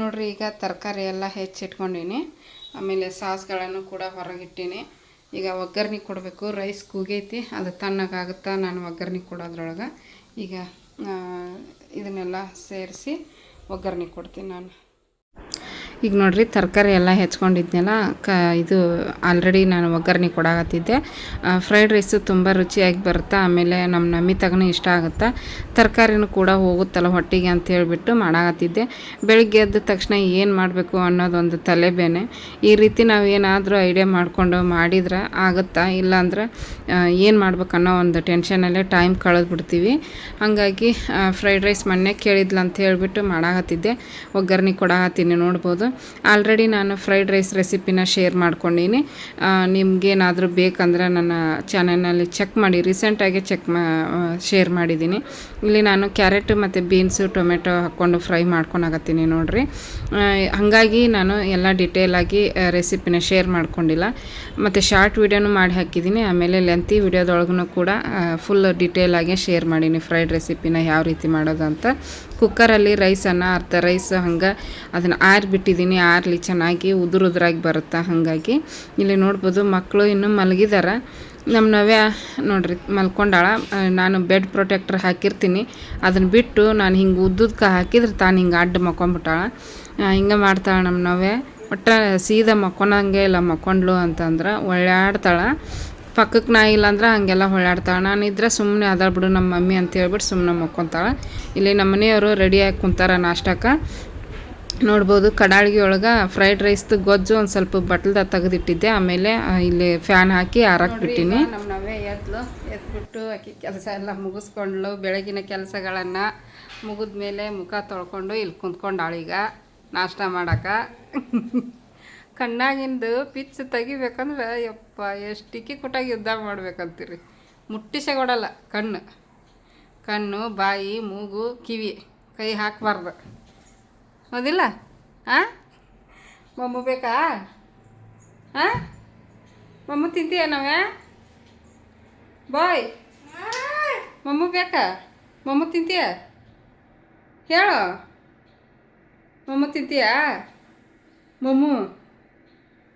ನೋಡ್ರಿ, ಈಗ ತರಕಾರಿ ಎಲ್ಲ ಹೆಚ್ಚಿಟ್ಕೊಂಡೀನಿ ಆಮೇಲೆ ಸಾಸ್ಗಳನ್ನು ಕೂಡ ಹೊರಗಿಟ್ಟೀನಿ. ಈಗ ಒಗ್ಗರಣೆ ಕೊಡಬೇಕು. ರೈಸ್ ಕೂಗೈತಿ, ಅದು ತಣ್ಣಗಾಗುತ್ತಾ ನಾನು ಒಗ್ಗರಣೆ ಕೊಡೋದ್ರೊಳಗೆ. ಈಗ ಇದನ್ನೆಲ್ಲ ಸೇರಿಸಿ ಒಗ್ಗರಣೆ ಕೊಡ್ತೀನಿ ನಾನು. ಈಗ ನೋಡ್ರಿ ತರಕಾರಿ ಎಲ್ಲ ಹೆಚ್ಕೊಂಡಿದ್ನೆಲ್ಲ, ಕ ಇದು ಆಲ್ರೆಡಿ ನಾನು ಒಗ್ಗರಣೆ ಕೊಡಾಕತ್ತಿದ್ದೆ. ಫ್ರೈಡ್ ರೈಸು ತುಂಬ ರುಚಿಯಾಗಿ ಬರುತ್ತೆ, ಆಮೇಲೆ ನಮ್ಮ ನಮಿತಗನೂ ಇಷ್ಟ ಆಗುತ್ತೆ? ತರಕಾರಿನೂ ಕೂಡ ಹೋಗುತ್ತಲ್ಲ ಹೊಟ್ಟೆಗೆ ಅಂತ ಹೇಳಿಬಿಟ್ಟು ಮಾಡಾಕತ್ತಿದ್ದೆ. ಬೆಳಗ್ಗೆ ಎದ್ದ ತಕ್ಷಣ ಏನು ಮಾಡಬೇಕು ಅನ್ನೋದೊಂದು ತಲೆಬೇನೆ. ಈ ರೀತಿ ನಾವು ಏನಾದರೂ ಐಡಿಯಾ ಮಾಡಿಕೊಂಡು ಮಾಡಿದ್ರೆ ಆಗುತ್ತಾ? ಇಲ್ಲಾಂದ್ರೆ ಏನು ಮಾಡ್ಬೇಕು ಅನ್ನೋ ಒಂದು ಟೆನ್ಷನಲ್ಲೇ ಟೈಮ್ ಕಳೆದ್ಬಿಡ್ತೀವಿ. ಹಾಗಾಗಿ ಫ್ರೈಡ್ ರೈಸ್ ಮೊನ್ನೆ ಕೇಳಿದ್ಲ ಅಂತ ಹೇಳಿಬಿಟ್ಟು ಮಾಡಾಕತ್ತಿದ್ದೆ. ಒಗ್ಗರಣೆ ಕೊಡಾಕತ್ತೀನಿ ನೋಡ್ಬೋದು. ಆಲ್ರೆಡಿ ನಾನು ಫ್ರೈಡ್ ರೈಸ್ ರೆಸಿಪಿನ ಶೇರ್ ಮಾಡ್ಕೊಂಡೀನಿ. ನಿಮಗೇನಾದರೂ ಬೇಕಂದ್ರೆ ನನ್ನ ಚಾನಲ್ನಲ್ಲಿ ಚೆಕ್ ಮಾಡಿ ರೀಸೆಂಟಾಗಿ ಚೆಕ್ ಮಾ ಶೇರ್ ಮಾಡಿದ್ದೀನಿ ಇಲ್ಲಿ ನಾನು ಕ್ಯಾರೆಟ್ ಮತ್ತು ಬೀನ್ಸು ಟೊಮೆಟೊ ಹಾಕ್ಕೊಂಡು ಫ್ರೈ ಮಾಡ್ಕೊಳಕತ್ತೀನಿ ನೋಡಿರಿ. ಹಾಗಾಗಿ ನಾನು ಎಲ್ಲ ಡಿಟೇಲಾಗಿ ರೆಸಿಪಿನ ಶೇರ್ ಮಾಡ್ಕೊಂಡಿಲ್ಲ. ಮತ್ತು ಶಾರ್ಟ್ ವಿಡಿಯೋನು ಮಾಡಿ ಹಾಕಿದ್ದೀನಿ ಆಮೇಲೆ ಲೆಂತಿ ವಿಡಿಯೋದೊಳಗೂ ಕೂಡ ಫುಲ್ ಡಿಟೇಲಾಗೆ ಶೇರ್ ಮಾಡೀನಿ ಫ್ರೈಡ್ ರೆಸಿಪಿನ ಯಾವ ರೀತಿ ಮಾಡೋದು ಅಂತ. ಕುಕ್ಕರಲ್ಲಿ ರೈಸನ್ನು ಅರ್ಧ ರೈಸ್ ಹಂಗೆ ಅದನ್ನು ಆರಿಬಿಟ್ಟಿದ್ದೀನಿ ಆರಲಿ ಚೆನ್ನಾಗಿ ಉದುರುದ್ರಾಗಿ ಬರುತ್ತಾ ಹಾಗಾಗಿ. ಇಲ್ಲಿ ನೋಡ್ಬೋದು ಮಕ್ಕಳು ಇನ್ನೂ ಮಲಗಿದಾರ. ನಮ್ಮ ನವ್ಯ ನೋಡ್ರಿ ಮಲ್ಕೊಂಡಾಳ. ನಾನು ಬೆಡ್ ಪ್ರೊಟೆಕ್ಟರ್ ಹಾಕಿರ್ತೀನಿ. ಅದನ್ನು ಬಿಟ್ಟು ನಾನು ಹಿಂಗೆ ಉದ್ದುದ್ಕ ಹಾಕಿದ್ರೆ ತಾನು ಹಿಂಗೆ ಅಡ್ಡ ಮಕ್ಕೊಂಬಿಟ್ಟಾಳ. ಹಿಂಗೆ ಮಾಡ್ತಾಳೆ ನಮ್ಮ ನಾವೇ ಒಟ್ಟು ಸೀದಾ ಮಕ್ಕೊಂಡಂಗೆ ಇಲ್ಲ ಮಕ್ಕೊಂಡ್ಲು ಅಂತಂದ್ರೆ ಒಳ್ಳಾಡ್ತಾಳೆ. ಪಕ್ಕಕ್ಕೆ ನಾ ಇಲ್ಲ ಅಂದ್ರೆ ಹಾಗೆಲ್ಲ ಹೊಳ್ಳಾಡ್ತಾಳೆ ನಾನಿದ್ರೆ ಇದ್ರೆ ಸುಮ್ಮನೆ ಅದಾಳ ಬಿಡು ನಮ್ಮ ಮಮ್ಮಿ ಅಂತ ಹೇಳ್ಬಿಟ್ಟು ಸುಮ್ಮನೆ ಮಕ್ಕೊತಾಳೆ. ಇಲ್ಲಿ ನಮ್ಮ ಮನೆಯವರು ರೆಡಿಯಾಗಿ ಕುಂತಾರ ನಾಷ್ಟಕ್ಕೆ. ನೋಡ್ಬೋದು ಕಡಾಳಿಗೆ ಒಳಗೆ ಫ್ರೈಡ್ ರೈಸ್ದು ಗೊಜ್ಜು ಒಂದು ಸ್ವಲ್ಪ ಬಟ್ಲ್ದಾಗ ತೆಗೆದಿಟ್ಟಿದ್ದೆ. ಆಮೇಲೆ ಇಲ್ಲಿ ಫ್ಯಾನ್ ಹಾಕಿ ಬಿಟ್ಟಿನಿ. ನಮ್ಮ ನಾವೇ ಎದ್ಲು. ಎದ್ಬಿಟ್ಟು ಆಕಿ ಕೆಲಸ ಎಲ್ಲ ಮುಗಿಸ್ಕೊಂಡ್ಲು ಬೆಳಗಿನ ಕೆಲಸಗಳನ್ನು ಮುಗಿದ ಮೇಲೆ ಮುಖ ತೊಳ್ಕೊಂಡು ಇಲ್ಲಿ ಕುಂತ್ಕೊಂಡಾಳೀಗ. ನಾಷ್ಟ ಮಾಡಕ್ಕೆ ಕಣ್ಣಾಗಿಂದು ಪಿಚ್ ತೆಗಿಬೇಕಂದ್ರೆ ಯಪ್ಪ, ಎಷ್ಟು ಟಿಕ್ಕಿ ಕೊಟ್ಟಾಗ ಯುದ್ಧ ಮಾಡ್ಬೇಕಂತೀರಿ. ಮುಟ್ಟಿಸೆ ಕೊಡಲ್ಲ ಕಣ್ಣು. ಕಣ್ಣು, ಬಾಯಿ, ಮೂಗು, ಕಿವಿ, ಕೈ ಹಾಕಬಾರ್ದು. ಹೌದಿಲ್ಲ? ಹಾಂ ಮಮ್ಮು ಬೇಕಾ? ಹಾಂ ಮಮ್ಮು ತಿಂತೀಯ ನಾವೇ ಬಾಯ್. ಮಮ್ಮು ಬೇಕಾ? ಮಮ್ಮು ತಿಂತೀಯ? ಹೇಳು. ಮಮ್ಮು ತಿಂತೀಯಾ? ಮಮ್ಮು,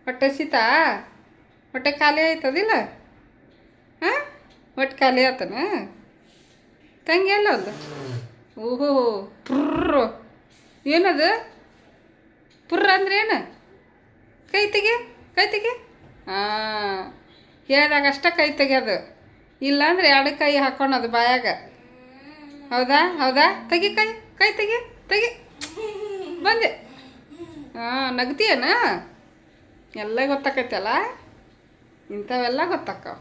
ಹೊಟ್ಟೆ ಸೀತಾ ಹೊಟ್ಟೆ ಖಾಲಿ ಆಯ್ತದಿಲ್ಲ ಹಾಂ? ಹೊಟ್ಟೆ ಖಾಲಿ ಆತನ? ತಂಗಿ ಎಲ್ಲ ಒಂದು ಓಹೋ, ಪುರ್ರು. ಏನದು? ಪುರ್ರ ಅಂದ್ರೆ ಏನು? ಕೈ ತೆಗೆ ಕೈ ತೆಗೆ ಹಾಂ ಹೇಳಿದಾಗ ಅಷ್ಟೇ ಕೈ ತೆಗೆಯೋದು ಇಲ್ಲಾಂದ್ರೆ ಎರಡು ಕೈ ಹಾಕ್ಕೊಳೋದು ಬಾಯಾಗ. ಹೌದಾ? ಹೌದಾ? ತೆಗಿ ಕೈ ಕೈ ತೆಗಿ ತೆಗಿ. ಬಂದೆ. ಹಾಂ, ನಗ್ತೀಯನ? ಎಲ್ಲ ಗೊತ್ತಾಕೈತಲ್ಲ? ಇಂಥವೆಲ್ಲ ಗೊತ್ತಾಕ್ಕವ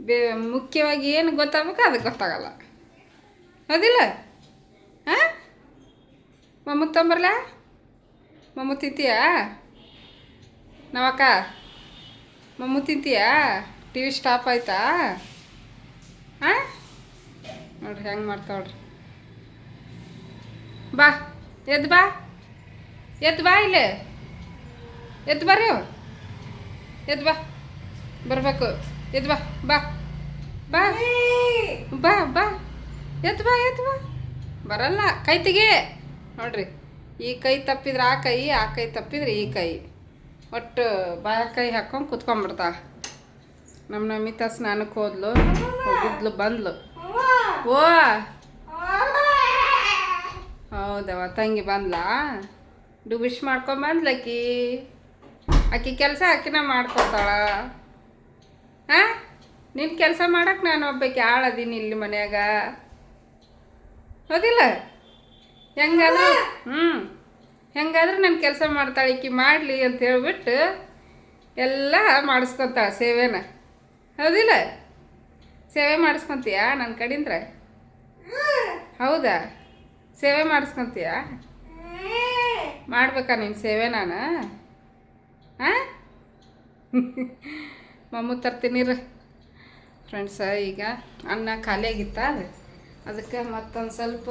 ಬೇ, ಮುಖ್ಯವಾಗಿ ಏನು ಗೊತ್ತಾಗಬೇಕು ಅದು ಗೊತ್ತಾಗಲ್ಲ. ಹೌದಿಲ್ಲ? ಹಾಂ? ಮಮ್ಮ ತೊಂಬರ್ಲ? ಮಮ್ಮ ತಿಂತೀಯಾ? ನಮ್ಮಕ್ಕ ಮಮ್ಮ ತಿಂತೀಯಾ? ಟಿ ವಿ ಸ್ಟಾಪ್ ಆಯ್ತಾ? ಹಾಂ? ನೋಡ್ರಿ, ಹೆಂಗೆ ಮಾಡ್ತಾವ್ರಿ ಬಾ, ಎದ್ದು ಬಾ. ಎದ್ದು ಬಾ ಇಲ್ಲೇ. ಎದ್ದು ಬರ್ರಿ. ಎದ್ದು ಬಾ. ಬರಬೇಕು. ಎದ್ದು ಬಾ. ಬಾ. ಬಾ. ಬಾ ಬಾ. ಎದ್ದು ಬಾ ಎದ್ದು ಬಾ. ಬರಲ್ಲ. ಕೈ ತೆಗಿ. ನೋಡ್ರಿ. ಈ ಕೈ ತಪ್ಪಿದ್ರೆ ಆ ಕೈ ಆ ಕೈ ತಪ್ಪಿದ್ರೆ ಈ ಕೈ. ಒಟ್ಟು ಬಾ ಕೈ ಹಾಕೊಂಡು ಕುತ್ಕೊಂಡ್ಬಿಡ್ತಾ. ನಮ್ಮ ನಮಿತಾ ಸ್ನಾನಕ್ಕೆ ಹೋದ್ಲು, ಹೋಗಿದ್ಲು, ಬಂದ್ಲು. ಓ. ಹೌದವ ತಂಗಿ ಬಂದ್ಲಾ? ಡುಬಿಶ್ ಮಾಡ್ಕೊಂಬಂದ್ಲ ಆಕಿ ಕೆಲಸ ಆಕಿನ ಮಾಡ್ಕೊತಾಳ. ಹಾಂ? ನಿನ್ನ ಕೆಲಸ ಮಾಡಕ್ಕೆ ನಾನು ಒಬ್ಬಾಕಿ ಆಳದೀನಿ ಇಲ್ಲಿ ಮನ್ಯಾಗ. ಹೌದಿಲ್ಲ? ಹೆಂಗಾದ್ರೂ ಹ್ಞೂ ಹೆಂಗಾದ್ರೆ ನನ್ನ ಕೆಲಸ ಮಾಡ್ತಾಳೆ, ಈಕಿ ಮಾಡಲಿ ಅಂತ ಹೇಳ್ಬಿಟ್ಟು ಎಲ್ಲ ಮಾಡಿಸ್ಕೊತಾಳೆ ಸೇವೆನ. ಹೌದಿಲ್ಲ? ಸೇವೆ ಮಾಡಿಸ್ಕೊತೀಯ ನನ್ನ ಕಡಿಂದ್ರೆ? ಹೌದಾ? ಸೇವೆ ಮಾಡಿಸ್ಕೊತೀಯ? ಮಾಡ್ಬೇಕಾ ನಿನ್ನ ಸೇವೆ ನಾನು? ಹಾಂ ಮಮ್ಮು ತರ್ತೀನಿ ರೀ ಫ್ರೆಂಡ್ಸ ಈಗ ಅನ್ನ ಖಾಲಿ ಆಗಿತ್ತ ಅದು ಅದಕ್ಕೆ ಮತ್ತೊಂದು ಸ್ವಲ್ಪ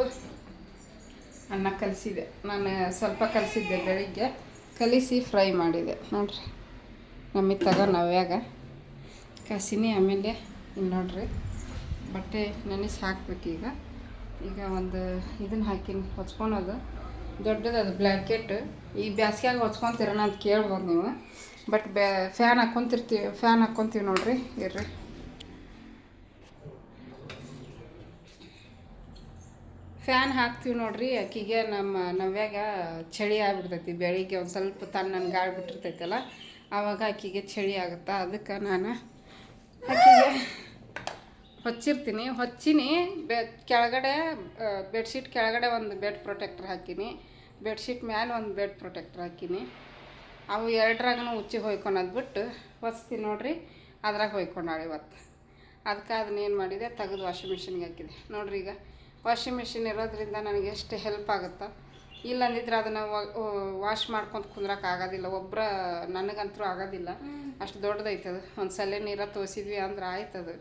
ಅನ್ನ ಕಲಿಸಿದೆ. ನಾನು ಸ್ವಲ್ಪ ಕಲಿಸಿದ್ದೆ ಬೆಳಿಗ್ಗೆ. ಕಲಿಸಿ ಫ್ರೈ ಮಾಡಿದೆ. ನೋಡ್ರಿ. ನಮಗೆ ತಗೋ ನವ್ಯಾಗ. ಕಸಿನಿ ಆಮೇಲೆ ಇಲ್ಲಿ ನೋಡ್ರಿ. ಬಟ್ಟೆ ನೆನೆಸಿ ಹಾಕ್ಬೇಕೀಗ. ಈಗ ಒಂದು ಇದನ್ನ ಹಾಕಿನಿ. ಹೊಚ್ಕೊಳೋದು ದೊಡ್ಡದು ಅದು ಬ್ಲ್ಯಾಂಕೆಟ್ ಈ ಬ್ಯಾಸ್ಗ್ಯಾಗ ಹೊಚ್ಕೊಂತಿರೋಣ ಅಂತ ಕೇಳ್ಬೋದು ನೀವು. ಬಟ್ ಬ್ಯಾ ಫ್ಯಾನ್ ಹಾಕ್ಕೊಂತಿರ್ತೀವಿ ಫ್ಯಾನ್ ಹಾಕ್ಕೊಂತೀವಿ ನೋಡ್ರಿ, ಇರ್ರಿ. ಫ್ಯಾನ್ ಹಾಕ್ತೀವಿ ನೋಡ್ರಿ ಆಕಿಗೆ ನಮ್ಮ ನವ್ಯಾಗ ಚಳಿ ಆಗ್ಬಿಡ್ತೈತಿ. ಬೆಳಿಗ್ಗೆ ಒಂದು ಸ್ವಲ್ಪ ತಣ್ಣನ ಗಾಳಿ ಬಿಟ್ಟಿರ್ತೈತಲ್ಲ ಆವಾಗ ಆಕಿಗೆ ಚಳಿ ಆಗುತ್ತಾ? ಅದಕ್ಕೆ ನಾನು ಆಕಿಗೆ ಹೊಚ್ಚಿರ್ತೀನಿ. ಹೊಚ್ಚಿನಿ. ಬೆ ಕೆಳಗಡೆ ಬೆಡ್ಶೀಟ್ ಕೆಳಗಡೆ ಒಂದು ಬೆಡ್ ಪ್ರೊಟೆಕ್ಟರ್ ಹಾಕೀನಿ. ಬೆಡ್ಶೀಟ್ ಮ್ಯಾಲೆ ಒಂದು ಬೆಡ್ ಪ್ರೊಟೆಕ್ಟರ್ ಹಾಕೀನಿ. ಅವು ಎರಡ್ರಾಗೂ ಉಚ್ಚಿ ಹೊಯ್ಕೊಳೋದು ಬಿಟ್ಟು ಹೊಸ್ತೀನಿ ನೋಡ್ರಿ. ಅದ್ರಾಗ ಹೊಯ್ಕೊಂಡಾಳೆ ಇವತ್ತು. ಅದಕ್ಕೆ ಅದನ್ನ ಏನು ಮಾಡಿದೆ? ತೆಗೆದು ವಾಷಿಂಗ್ ಮಿಷಿನ್ಗೆ ಹಾಕಿದೆ. ನೋಡ್ರಿ ಈಗ ವಾಷಿಂಗ್ ಮಿಷಿನ್ ಇರೋದ್ರಿಂದ ನನಗೆ ಎಷ್ಟು ಹೆಲ್ಪ್ ಆಗುತ್ತೆ? ಇಲ್ಲಂದಿದ್ರೆ ಅದನ್ನು ವಾಶ್ ಮಾಡ್ಕೊಂತ ಕುಂದ್ರಕ್ಕೆ ಆಗೋದಿಲ್ಲ. ಒಬ್ಬರ ನನಗಂತರೂ ಆಗೋದಿಲ್ಲ. ಅಷ್ಟು ದೊಡ್ಡದೈತದು. ಒಂದು ಸಲ ನೀರ ತೋಸಿದ್ವಿ ಅಂದ್ರೆ ಆಯ್ತದು.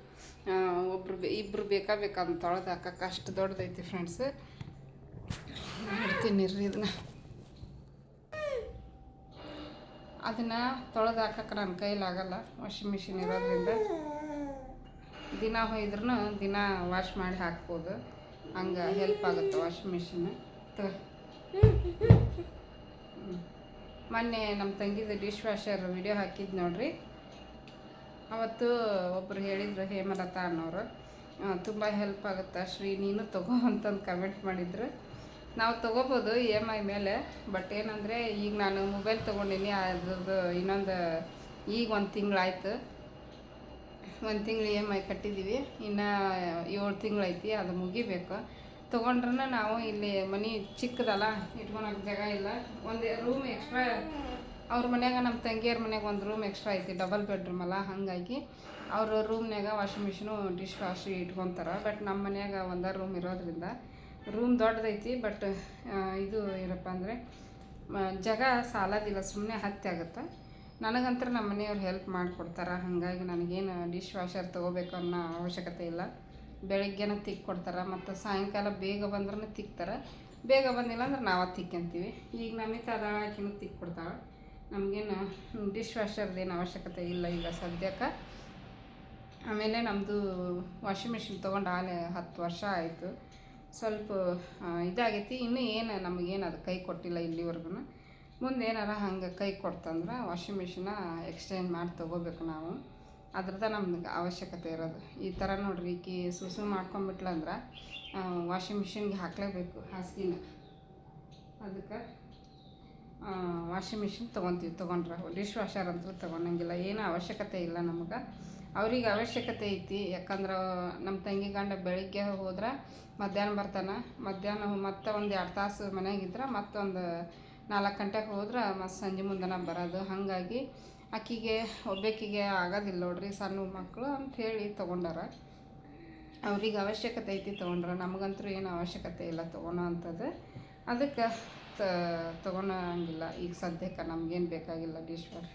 ಒಬ್ರು ಇಬ್ರು ಬೇಕಾ ಬೇಕಂತ ತೊಳೆದು ಹಾಕಕ್ಕೆ. ಅಷ್ಟು ದೊಡ್ಡದೈತಿ ಫ್ರೆಂಡ್ಸ್ ಮಾಡ್ತೀನಿ ರೀ ಇದನ್ನ. ಅದನ್ನು ತೊಳೆದು ಹಾಕಕ್ಕೆ ನನ್ನ ಕೈಲಾಗಲ್ಲ ವಾಷಿಂಗ್ ಮಿಷಿನ್ ಇರೋದ್ರಿಂದ. ದಿನ ಹೊಯ್ದ್ರೂ ದಿನ ವಾಶ್ ಮಾಡಿ ಹಾಕ್ಬೋದು. ಹಂಗೆ ಹೆಲ್ಪ್ ಆಗುತ್ತೆ ವಾಷಿಂಗ್ ಮಿಷಿನ್ ಮೊನ್ನೆ ನಮ್ಮ ತಂಗಿದು ಡಿಶ್ ವಾಷರ್ ವಿಡಿಯೋ ಹಾಕಿದ್ದು ನೋಡ್ರಿ. ಅವತ್ತು ಒಬ್ಬರು ಹೇಳಿದ್ರು ಹೇಮಲತಾ ಅನ್ನೋರು ತುಂಬ ಹೆಲ್ಪ್ ಆಗುತ್ತೆ ಶ್ರೀ, ನೀನು ತಗೋ ಅಂತಂದು ಕಮೆಂಟ್ ಮಾಡಿದ್ರು. ನಾವು ತೊಗೋಬೋದು ಇ ಎಂ ಐ ಮೇಲೆ ಬಟ್ ಏನಂದರೆ ಈಗ ನಾನು ಮೊಬೈಲ್ ತೊಗೊಂಡಿನಿ, ಅದ್ರದ್ದು ಇನ್ನೊಂದು ಈಗ ಒಂದು ತಿಂಗಳಾಯ್ತು. ಒಂದು ತಿಂಗಳು ಇ ಎಂ ಐ ಕಟ್ಟಿದ್ದೀವಿ ಇನ್ನು ಏಳು ತಿಂಗಳೈತಿ, ಅದು ಮುಗಿಬೇಕು. ತೊಗೊಂಡ್ರೂ ನಾವು ಇಲ್ಲಿ ಮನೆ ಚಿಕ್ಕದಲ್ಲ ಇಟ್ಕೊಳಕ್ಕೆ ಜಾಗ ಇಲ್ಲ. ಒಂದು ರೂಮ್ ಎಕ್ಸ್ಟ್ರಾ ಅವ್ರ ಮನ್ಯಾಗ ನಮ್ಮ ತಂಗಿಯರ ಮನ್ಯಾಗ ಒಂದು ರೂಮ್ ಎಕ್ಸ್ಟ್ರಾ ಐತಿ ಡಬಲ್ ಬೆಡ್ರೂಮ್ ಅಲ್ಲ, ಹಾಗಾಗಿ ಅವ್ರ ರೂಮ್ನ್ಯಾಗ ವಾಷಿಂಗ್ ಮಿಷಿನು ಡಿಶ್ ವಾಶ್ ಇಟ್ಕೊತಾರೆ. ಬಟ್ ನಮ್ಮ ಮನ್ಯಾಗ ಒಂದೇ ರೂಮ್ ಇರೋದ್ರಿಂದ ರೂಮ್ ದೊಡ್ಡದೈತಿ ಬಟ್ ಇದು ಏನಪ್ಪ ಅಂದರೆ ಜಾಗ ಸಾಲದಿಲ್ಲ ಸುಮ್ಮನೆ ಹತ್ತಿ ಆಗುತ್ತೆ. ನನಗಂತರ ನಮ್ಮ ಮನೆಯವ್ರು ಹೆಲ್ಪ್ ಮಾಡಿಕೊಡ್ತಾರೆ, ಹಾಗಾಗಿ ನನಗೇನು ಡಿಶ್ ವಾಷರ್ ತೊಗೋಬೇಕು ಅನ್ನೋ ಅವಶ್ಯಕತೆ ಇಲ್ಲ. ಬೆಳಗ್ಗೆನ ತಿಕ್ಕಿ ಕೊಡ್ತಾರೆ, ಮತ್ತು ಸಾಯಂಕಾಲ ಬೇಗ ಬಂದ್ರೂ ತಿಕ್ತಾರೆ. ಬೇಗ ಬಂದಿಲ್ಲ ಅಂದ್ರೆ ನಾವು ತಿಕ್ಕಂತೀವಿ ಈಗ ನಮಿತ ಅದಾಳ ತಿಕ್ಕಿ ಕೊಡ್ತಾಳೆ. ನಮಗೇನು ಡಿಶ್ ವಾಷರ್ದೇನು ಅವಶ್ಯಕತೆ ಇಲ್ಲ ಈಗ ಸದ್ಯಕ್ಕೆ. ಆಮೇಲೆ ನಮ್ಮದು ವಾಷಿಂಗ್ ಮಿಷಿನ್ ತೊಗೊಂಡು ಆಲೆ ಹತ್ತು ವರ್ಷ ಆಯಿತು. ಸ್ವಲ್ಪ ಇದಾಗೈತಿ. ಇನ್ನೂ ಏನು ನಮಗೇನು ಅದು ಕೈ ಕೊಟ್ಟಿಲ್ಲ ಇಲ್ಲಿವರೆಗೂ ಮುಂದೆ ಏನಾರ ಹಂಗೆ ಕೈ ಕೊಡ್ತಂದ್ರೆ ವಾಷಿಂಗ್ ಮಿಷಿನ ಎಕ್ಸ್ಚೇಂಜ್ ಮಾಡಿ ತೊಗೋಬೇಕು ನಾವು. ಅದ್ರದ್ದು ನಮ್ಗೆ ಅವಶ್ಯಕತೆ ಇರೋದು. ಈ ಥರ ನೋಡ್ರಿ, ಈಕಿ ಸುಸು ಮಾಡ್ಕೊಂಬಿಟ್ಲಂದ್ರೆ ವಾಷಿಂಗ್ ಮಿಷಿನ್ಗೆ ಹಾಕಲೇಬೇಕು ಹಾಸಿಗೆನ. ಅದಕ್ಕೆ ವಾಷಿಂಗ್ ಮಿಷಿನ್ ತೊಗೊತೀವಿ, ತೊಗೊಂಡ್ರೆ ಡಿಶ್ ವಾಷರ್ ಅಂತೂ ತೊಗೊಳಂಗಿಲ್ಲ ಏನೂ ಅವಶ್ಯಕತೆ ಇಲ್ಲ ನಮಗೆ. ಅವ್ರಿಗೆ ಅವಶ್ಯಕತೆ ಐತಿ. ಯಾಕಂದ್ರೆ ನಮ್ಮ ತಂಗಿ ಗಂಡ ಬೆಳಿಗ್ಗೆ ಹೋದ್ರೆ ಮಧ್ಯಾಹ್ನ ಬರ್ತಾನೆ. ಮಧ್ಯಾಹ್ನ ಮತ್ತೆ ಒಂದು ಎರಡು ತಾಸು ಮನೆಯಾಗಿದ್ರೆ ಮತ್ತೊಂದು ನಾಲ್ಕು ಗಂಟೆಗೆ ಹೋದ್ರೆ ಮತ್ತು ಸಂಜೆ ಮುಂದನ ಬರೋದು. ಹಾಗಾಗಿ ಆಕಿಗೆ, ಒಬ್ಬಾಕಿಗೆ ಆಗೋದಿಲ್ಲ ನೋಡ್ರಿ ಸಣ್ಣ ಮಕ್ಕಳು ಅಂತ ಹೇಳಿ ತೊಗೊಂಡಾರ. ಅವ್ರಿಗೆ ಅವಶ್ಯಕತೆ ಐತಿ ತೊಗೊಂಡ್ರೆ ನಮಗಂತೂ ಏನು ಅವಶ್ಯಕತೆ ಇಲ್ಲ ತೊಗೊಳೋ ಅಂಥದ್ದು ಅದಕ್ಕೆ ತೊಗೊಳಂಗಿಲ್ಲ ಈಗ ಸದ್ಯಕ್ಕೆ ನಮ್ಗೇನು ಬೇಕಾಗಿಲ್ಲ ಡಿಶ್ ವಾಶ್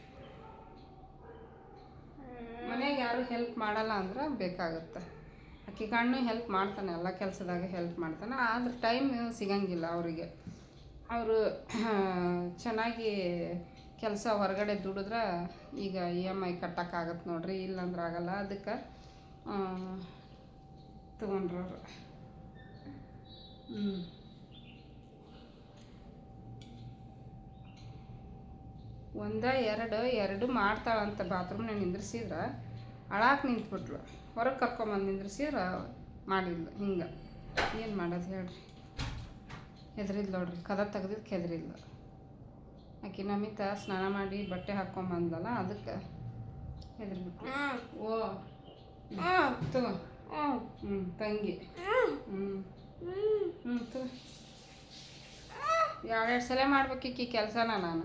ಮನೆಗೆ ಯಾರು ಹೆಲ್ಪ್ ಮಾಡಲ್ಲ ಅಂದ್ರೆ ಬೇಕಾಗುತ್ತೆ. ಅಕ್ಕಿ ಕಣ್ಣು ಹೆಲ್ಪ್ ಮಾಡ್ತಾನೆ, ಎಲ್ಲ ಕೆಲಸದಾಗ ಹೆಲ್ಪ್ ಮಾಡ್ತಾನೆ. ಆದ್ರೆ ಟೈಮ್ ಸಿಗಂಗಿಲ್ಲ ಅವರಿಗೆ. ಅವರು ಚೆನ್ನಾಗಿ ಕೆಲಸ ಹೊರಗಡೆ ದುಡಿದ್ರೆ ಈಗ ಇ ಎಂ ಐ ಕಟ್ಟೋಕ್ಕಾಗತ್ತೆ ನೋಡ್ರಿ, ಇಲ್ಲಾಂದ್ರೆ ಆಗಲ್ಲ. ಅದಕ್ಕೆ ತೊಗೊಂಡ್ರವ್ರು. ಹ್ಞೂ ಒಂದ ಎರಡು ಎರಡು ಮಾಡ್ತಾಳಂತ ಬಾತ್ರೂಮ್ನಾಗ ನಿಂದ್ರಿಸಿದ್ರೆ ಅಳಾಕ್ ನಿಂತ್ಬಿಟ್ಲು ಹೊರಗೆ ಕರ್ಕೊಂಬಂದು ನಿಂದ್ರಿಸಿದ್ರೆ ಮಾಡಿದ್ಲು. ಹಿಂಗೆ. ಏನು ಮಾಡೋದು ಹೇಳ್ರಿ? ಹೆದ್ರಿದ್ಲು ನೋಡ್ರಿ. ಕದ ತೆಗ್ದಿದ್ದು ಕೆದ್ರಿಲ್ಲ ಆಕೆ ನಮಿತ ಸ್ನಾನ ಮಾಡಿ ಬಟ್ಟೆ ಹಾಕ್ಕೊಂಬಂದಲ್ಲ ಅದಕ್ಕೆ ಹೆದ್ರಿಬಿಟ್ಲು ಓ. ತಗೋ. ಹ್ಞೂ ತಂಗಿ. ಹ್ಞೂ ಹ್ಞೂ ತಗೋ. ಎರಡೆರಡು ಸಲ ಮಾಡ್ಬೇಕಿಕ್ಕಿ ಕೆಲಸನ ನಾನು.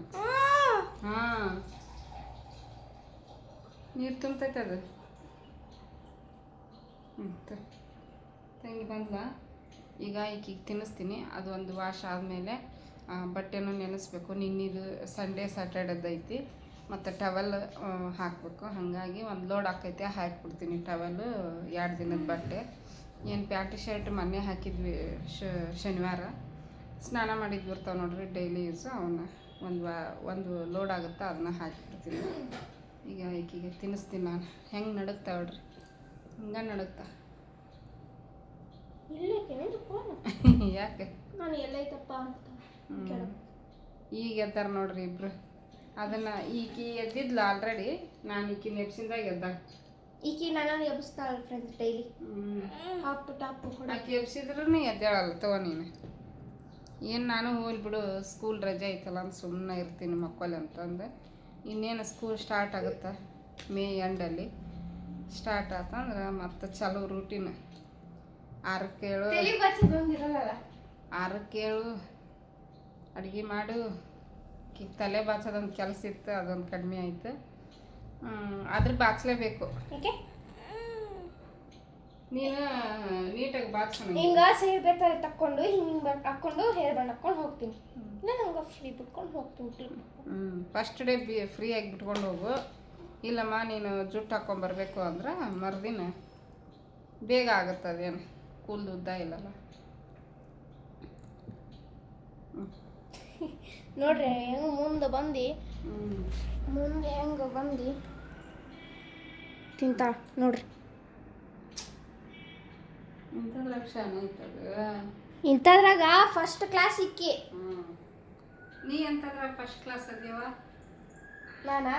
ಹಾಂ. ನೀರು ತುಂಬತೈತೆ ಅದು. ತಂಗಿ ಬಂದ್ಲ. ಈಗ ಈಕಿಗೆ ತಿನ್ನಿಸ್ತೀನಿ. ಅದು ಒಂದು ವಾಶ್ ಆದಮೇಲೆ ಬಟ್ಟೆನೂ ನೆನೆಸ್ಬೇಕು. ನಿನ್ನಿದು ಸಂಡೇ ಐತಿ ಮತ್ತು ಟವೆಲ್ ಹಾಕಬೇಕು. ಹಾಗಾಗಿ ಒಂದು ಲೋಡ್ ಹಾಕೈತೆ ಹಾಕಿಬಿಡ್ತೀನಿ ಟವೆಲ್ಲು ಎರಡು ದಿನದ ಬಟ್ಟೆ. ಏನು ಪ್ಯಾಂಟ್, ಶರ್ಟ್ ಮೊನ್ನೆ ಹಾಕಿದ್ವಿ ಶನಿವಾರ. ಸ್ನಾನ ಮಾಡಿದ್ದು ಬರ್ತಾವೆ ನೋಡ್ರಿ ಡೈಲಿ ಯೂಸು ಅವನ್ನ ಒಂದು ವಾ ಒಂದು ಲೋಡ್ ಆಗುತ್ತೆ ಅದನ್ನ ಹಾಕಿಬಿಡ್ತೀನಿ. ಈಗ ಈಕಿಗೆ ತಿನ್ನಿಸ್ತೀನಿ ನಾನು. ಹೆಂಗೆ ನಡುಗ್ತಾ ನೋಡ್ರಿ? ಹಿಂಗೆ ನಡುಗ್ತಾ? ಯಾಕೆ? ನಾನು ಈಗ ಎದ್ದಾರ ನೋಡ್ರಿ ಇಬ್ರು. ಅದನ್ನು ಈಕಿ ಎದ್ದಿದ್ಲ ಆಲ್ರೆಡಿ ನಾನು ಈಕಿ ನೆಪ್ಸಿಂದಾಗ ಎದ್ದಾಗ ಈಕಿ ನನ್ನ ಎಬ್ಸ್ತಾಳ ಫ್ರೆಂಡ್ಸ್ ಡೈಲಿ ಟಾಪ್ ಹೊಡ ಆಕೆ ಎಬ್ಸಿದ್ರು ಎದ್ದೇಳಲ್ಲ ತಗೋ ನೀನು. ಏನು ನಾನು ಹೋಗ್ಲಿ ಬಿಡು ಸ್ಕೂಲ್ ರಜೆ ಐತಲ್ಲ ಅಂತ ಸುಮ್ಮನೆ ಇರ್ತೀನಿ ಮಕ್ಕಳು ಅಂತಂದು. ಇನ್ನೇನು ಸ್ಕೂಲ್ ಸ್ಟಾರ್ಟ್ ಆಗುತ್ತೆ? ಮೇ ಎಂಡಲ್ಲಿ ಸ್ಟಾರ್ಟ್ ಆತಂದ್ರೆ ಮತ್ತೆ ಚಲೋ ರೂಟೀನ್ ಆರಕ್ಕೇಳು ಆರಕ್ಕೇಳು ಅಡುಗೆ ಮಾಡು. ತಲೆ ಬಾಚೋದೊಂದು ಕೆಲಸ ಇತ್ತು ಅದೊಂದು ಕಡಿಮೆ ಆಯಿತು. ಆದ್ರೆ ಬಾಚಲೇಬೇಕು. ನೀನು ನೀಟಾಗಿ ಬಾಕ್ಸ್ ಹಿಂಗ ಸೇರ್ ಬೇಕಾದ್ರೆ ತಕ್ಕೊಂಡು ಹಿಂಗ್ ಹಾಕೊಂಡು ಹೇರ್ ಬಂಡ್ ಹಾಕೊಂಡು ಹೋಗ್ತೀನಿ. ನಾನು ಹಂಗ ಫ್ರೀ ಬಿಟ್ಕೊಂಡು ಹೋಗ್ತೀನಿ. ಹ್ಞೂ ಫಸ್ಟ್ ಡೇ ಬಿ ಫ್ರೀ ಆಗಿ ಬಿಟ್ಕೊಂಡು ಹೋಗು. ಇಲ್ಲಮ್ಮ ನೀನು ಜುಟ್ಟು ಹಾಕ್ಕೊಂಬರ್ಬೇಕು ಅಂದ್ರೆ ಮರುದಿನ ಬೇಗ ಆಗುತ್ತೆ ಅದೇನು. ಕೂಲ್ದು ಉದ್ದ ಇಲ್ಲಲ್ಲ. ನೋಡ್ರಿ ಹೆಂಗ್ ಮುಂದೆ ಬಂದು? ಮುಂದೆ ಹೆಂಗೆ ಬಂದು? ತಿಂತಾ ನೋಡ್ರಿ. ಇಂಥದ್ರಾಗ ಫಸ್ಟ್ ಕ್ಲಾಸ್ ಇಕ್ಕಿ. ನೀ ಎಂತದ್ರಾಗ ಫಸ್ಟ್ ಕ್ಲಾಸ್ ಅದೇವಾ ನಾನಾ?